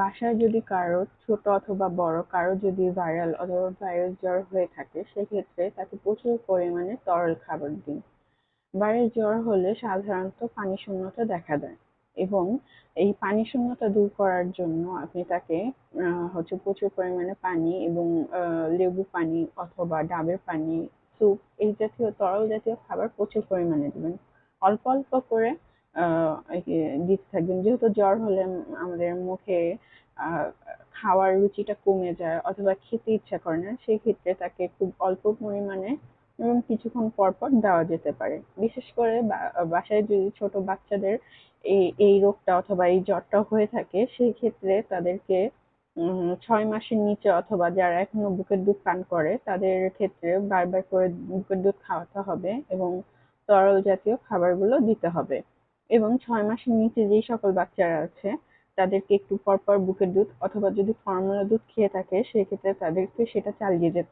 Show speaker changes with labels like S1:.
S1: বাসায় যদি কারও ছোট অথবা বড়, কারও যদি ভাইরাল অথবা ভাইরাস জ্বর হয়ে থাকে, সেক্ষেত্রে তাকে প্রচুর পরিমাণে তরল খাবার দিন। ভাইরাস জ্বর হলে সাধারণত পানি শূন্যতা দেখা দেয় এবং এই পানি শূন্যতা দূর করার জন্য আপনি তাকে হচ্ছে প্রচুর পরিমাণে পানি এবং লেবু পানি অথবা ডাবের পানি, স্যুপ এই জাতীয়, তরল জাতীয় খাবার প্রচুর পরিমাণে দেবেন। অল্প অল্প করে দিতে থাকবেন। যেহেতু জ্বর হলে আমাদের মুখে খাওয়ার রুচিটা কমে যায় অথবা খেতে ইচ্ছা করে না সেই ক্ষেত্রে তাকে খুব অল্প পরিমাণে এবং কিছুক্ষণ পর পর দেওয়া যেতে পারে। বিশেষ করে বাসায় যদি ছোট বাচ্চাদের এই এই রোগটা অথবা এই জ্বরটা হয়ে থাকে সেই ক্ষেত্রে তাদেরকে ছয় মাসের নিচে অথবা যারা এখনও বুকের দুধ পান করে, তাদের ক্ষেত্রে বারবার করে বুকের দুধ খাওয়াতে হবে এবং তরল জাতীয় খাবারগুলো দিতে হবে। এবং ছয় মাসের নিচে যেই সকল বাচ্চারা আছে, তাদেরকে একটু পর পর বুকের দুধ অথবা যদি ফর্মুলা দুধ খেয়ে থাকে, সেক্ষেত্রে তাদেরকে সেটা চালিয়ে যেতে